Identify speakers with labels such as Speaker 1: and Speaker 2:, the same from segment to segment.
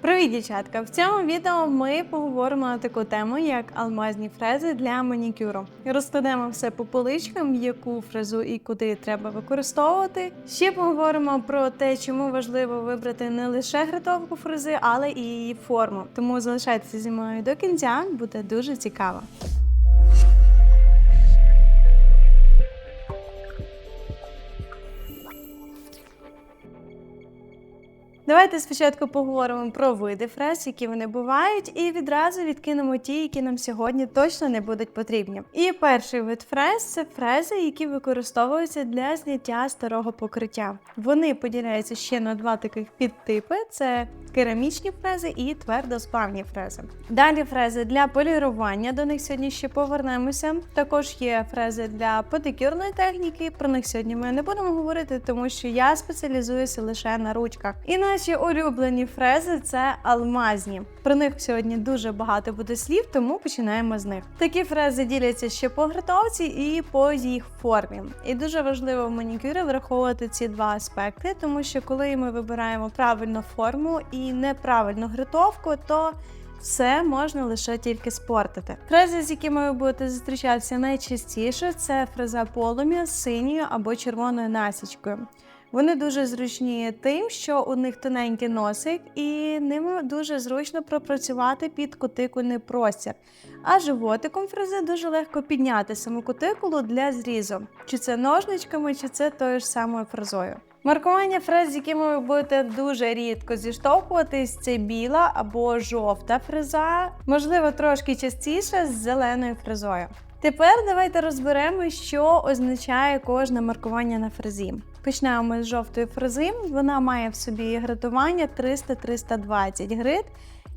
Speaker 1: Привіт, дівчатка! В цьому відео ми поговоримо на таку тему, як алмазні фрези для манікюру. Розкладемо все по поличкам, яку фрезу і куди треба використовувати. Ще поговоримо про те, чому важливо вибрати не лише гратовку фрези, але і її форму. Тому залишайтеся зі мною до кінця, буде дуже цікаво. Давайте спочатку поговоримо про види фрез, які вони бувають, і відразу відкинемо ті, які нам сьогодні точно не будуть потрібні. І перший вид фрез це фрези, які використовуються для зняття старого покриття. Вони поділяються ще на два таких підтипи: це керамічні фрези і твердосплавні фрези. Далі фрези для полірування. До них сьогодні ще повернемося. Також є фрези для педикюрної техніки. Про них сьогодні ми не будемо говорити, тому що я спеціалізуюся лише на ручках. І наші улюблені фрези це алмазні. Про них сьогодні дуже багато буде слів, тому починаємо з них. Такі фрези діляться ще по гратовці і по їх формі. І дуже важливо в манікюрі враховувати ці два аспекти, тому що коли ми вибираємо правильну форму і неправильну гратовку, то все можна лише тільки спортити. Фрези, з якими ви будете зустрічатися найчастіше, це фреза полум'я з синьою або червоною насічкою. Вони дуже зручні тим, що у них тоненький носик, і ними дуже зручно пропрацювати під кутикульний простір. А животиком фрези дуже легко підняти саму кутикулу для зрізу, чи це ножничками, чи це тою ж самою фрезою. Маркування фрез, з якими ви будете дуже рідко зіштовхуватись, це біла або жовта фреза, можливо, трошки частіше з зеленою фрезою. Тепер давайте розберемо, що означає кожне маркування на фрезі. Почнемо з жовтої фрези. Вона має в собі градування 300-320 грит.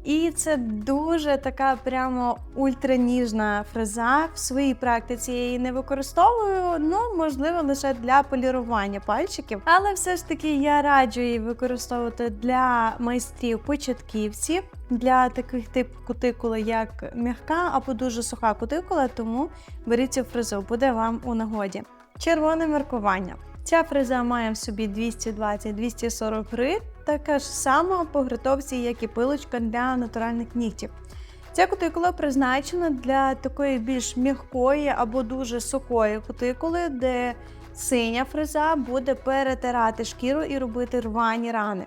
Speaker 1: І це дуже така прямо ультраніжна фреза. В своїй практиці я її не використовую, ну можливо, лише для полірування пальчиків. Але все ж таки я раджу її використовувати для майстрів початківців, для таких тип кутикули, як м'яка або дуже суха кутикула, тому беріть цю фрезу, буде вам у нагоді. Червоне маркування. Ця фреза має в собі 220-240 грит, така ж сама по гритовці, як і пилочка для натуральних нігтів. Ця кутикула призначена для такої більш м'якої або дуже сухої кутикули, де синя фреза буде перетирати шкіру і робити рвані рани.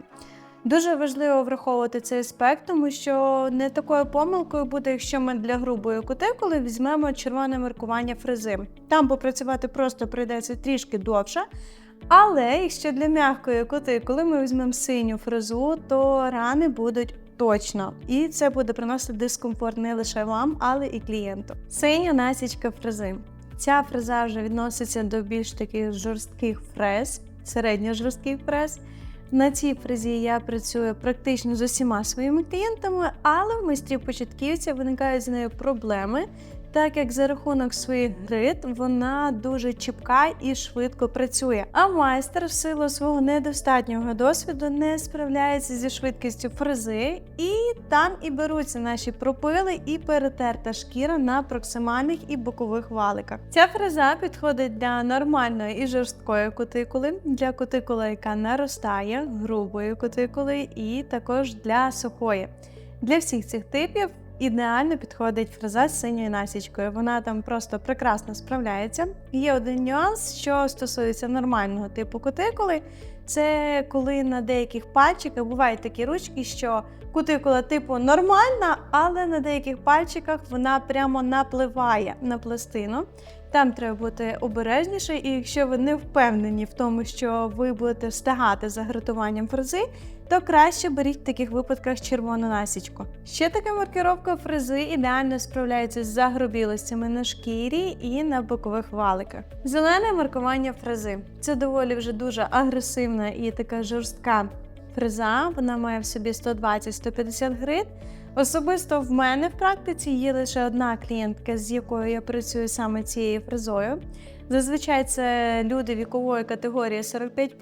Speaker 1: Дуже важливо враховувати цей аспект, тому що не такою помилкою буде, якщо ми для грубої кутикули візьмемо червоне маркування фрези. Там попрацювати просто прийдеться трішки довше. Але якщо для м'якої кутикули ми візьмемо синю фрезу, то рани будуть точно. І це буде приносити дискомфорт не лише вам, але і клієнту. Синя насічка фрези. Ця фреза вже відноситься до більш таких жорстких фрез, середньо-жорстких фрез. На цій фрезі я працюю практично з усіма своїми клієнтами, але в майстрів початківця виникають з нею проблеми, так як за рахунок своїх грит вона дуже чіпка і швидко працює. А майстер в силу свого недостатнього досвіду не справляється зі швидкістю фрези, і там і беруться наші пропили і перетерта шкіра на проксимальних і бокових валиках. Ця фреза підходить для нормальної і жорсткої кутикули, для кутикули, яка наростає, грубої кутикули, і також для сухої. Для всіх цих типів ідеально підходить фреза з синьою насічкою. Вона там просто прекрасно справляється. Є один нюанс, що стосується нормального типу кутикули. Це коли на деяких пальчиках бувають такі ручки, що кутикула типу нормальна, але на деяких пальчиках вона прямо напливає на пластину. Там треба бути обережніше, і якщо ви не впевнені в тому, що ви будете встигати за гратуванням фрези, то краще беріть в таких випадках червону насічку. Ще така маркировка фрези ідеально справляється з загробілостями на шкірі і на бокових валиках. Зелене маркування фрези це доволі вже дуже агресивна і така жорстка фреза. Вона має в собі 120-150 грит. Особисто в мене в практиці є лише одна клієнтка, з якою я працюю саме цією фрезою. Зазвичай це люди вікової категорії 45,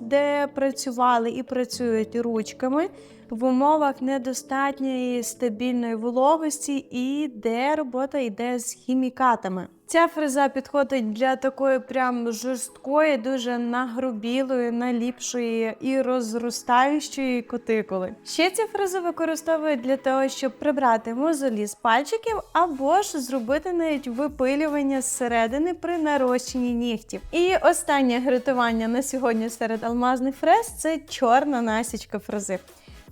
Speaker 1: де працювали і працюють ручками. В умовах недостатньої стабільної вологості і де робота йде з хімікатами. Ця фреза підходить для такої прям жорсткої, дуже нагрубілої, наліпшої і розростаючої кутикули. Ще ці фрези використовують для того, щоб прибрати мозолі з пальчиків або ж зробити навіть випилювання зсередини при нарощенні нігтів. І останнє гритування на сьогодні серед алмазних фрез це чорна насічка фрези.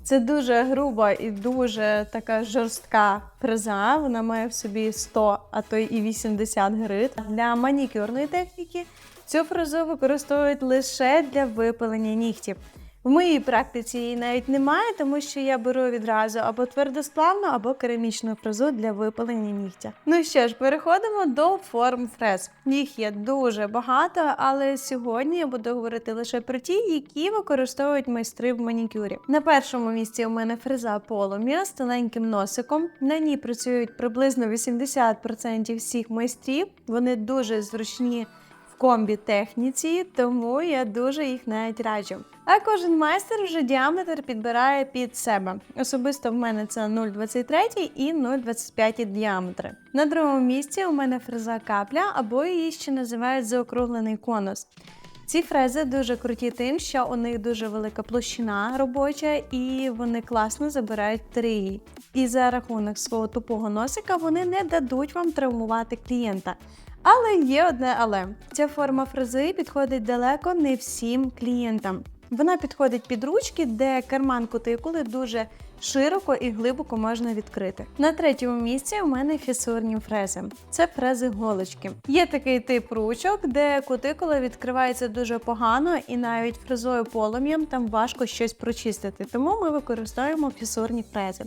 Speaker 1: Це дуже груба і дуже така жорстка фреза. Вона має в собі 100, а то і 80 грит. Для манікюрної техніки цю фрезу використовують лише для випилення нігтів. В моїй практиці її навіть немає, тому що я беру відразу або твердосплавну, або керамічну фрезу для випалення нігтя. Ну що ж, переходимо до форм фрез. Їх є дуже багато, але сьогодні я буду говорити лише про ті, які використовують майстри в манікюрі. На першому місці у мене фреза полум'я з тоненьким носиком. На ній працюють приблизно 80% всіх майстрів. Вони дуже зручні комбі техніці, тому я дуже їх навіть раджу. А кожен майстер вже діаметр підбирає під себе. Особисто в мене це 0,23 і 0,25 діаметри. На другому місці у мене фреза капля, або її ще називають заокруглений конус. Ці фрези дуже круті тим, що у них дуже велика площина робоча, і вони класно забирають трії. І за рахунок свого тупого носика вони не дадуть вам травмувати клієнта. Але є одне але ця форма фрези підходить далеко не всім клієнтам. Вона підходить під ручки, де карман кутикули дуже широко і глибоко можна відкрити. На третьому місці у мене фісурні фрези. Це фрези голочки. Є такий тип ручок, де кутикула відкривається дуже погано, і навіть фрезою полум'ям там важко щось прочистити. Тому ми використовуємо фісурні фрези.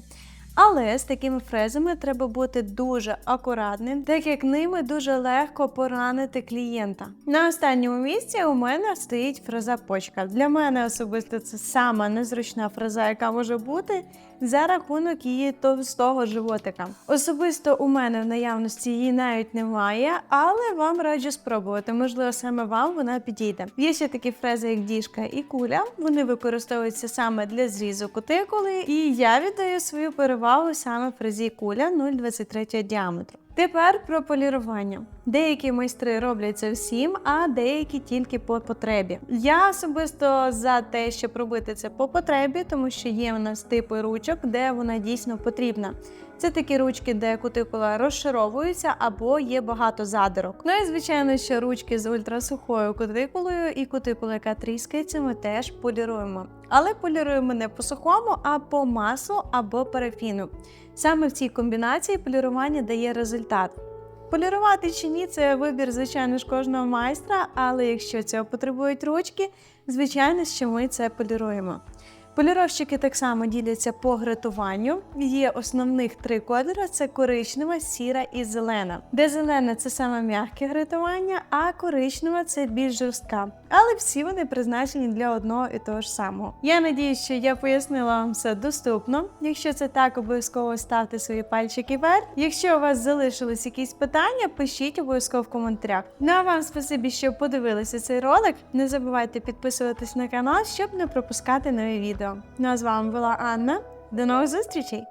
Speaker 1: Але з такими фрезами треба бути дуже акуратним, так як ними дуже легко поранити клієнта. На останньому місці у мене стоїть фреза почка. Для мене особисто це сама незручна фреза, яка може бути за рахунок її товстого животика. Особисто у мене в наявності її навіть немає, але вам раджу спробувати. Можливо, саме вам вона підійде. Є ще такі фрези, як діжка і куля. Вони використовуються саме для зрізу кутикули, і я віддаю свою перевагу саме фрезі куля 0,23 діаметру. Тепер про полірування. Деякі майстри роблять це всім, а деякі тільки по потребі. Я особисто за те, щоб робити це по потребі, тому що є у нас типи ручок, де вона дійсно потрібна. Це такі ручки, де кутикула розшаровується або є багато задирок. Ну і звичайно, що ручки з ультрасухою кутикулою і кутикула, яка тріскається, ми теж поліруємо. Але поліруємо не по сухому, а по маслу або парафіну. Саме в цій комбінації полірування дає результат. Полірувати чи ні, це вибір, звичайно ж, кожного майстра, але якщо цього потребують ручки, звичайно, що ми це поліруємо. Поліровщики так само діляться по гратуванню. Є основних три кольори: це коричнева, сіра і зелена. Де зелена це саме м'яке гратування, а коричнева це більш жорстка. Але всі вони призначені для одного і того ж самого. Я надію, що я пояснила вам все доступно. Якщо це так, обов'язково ставте свої пальчики вверх. Якщо у вас залишились якісь питання, пишіть обов'язково в коментарях. Ну а вам спасибі, що подивилися цей ролик. Не забувайте підписуватись на канал, щоб не пропускати нові відео. Ну а з вами була Анна. До нових зустрічей!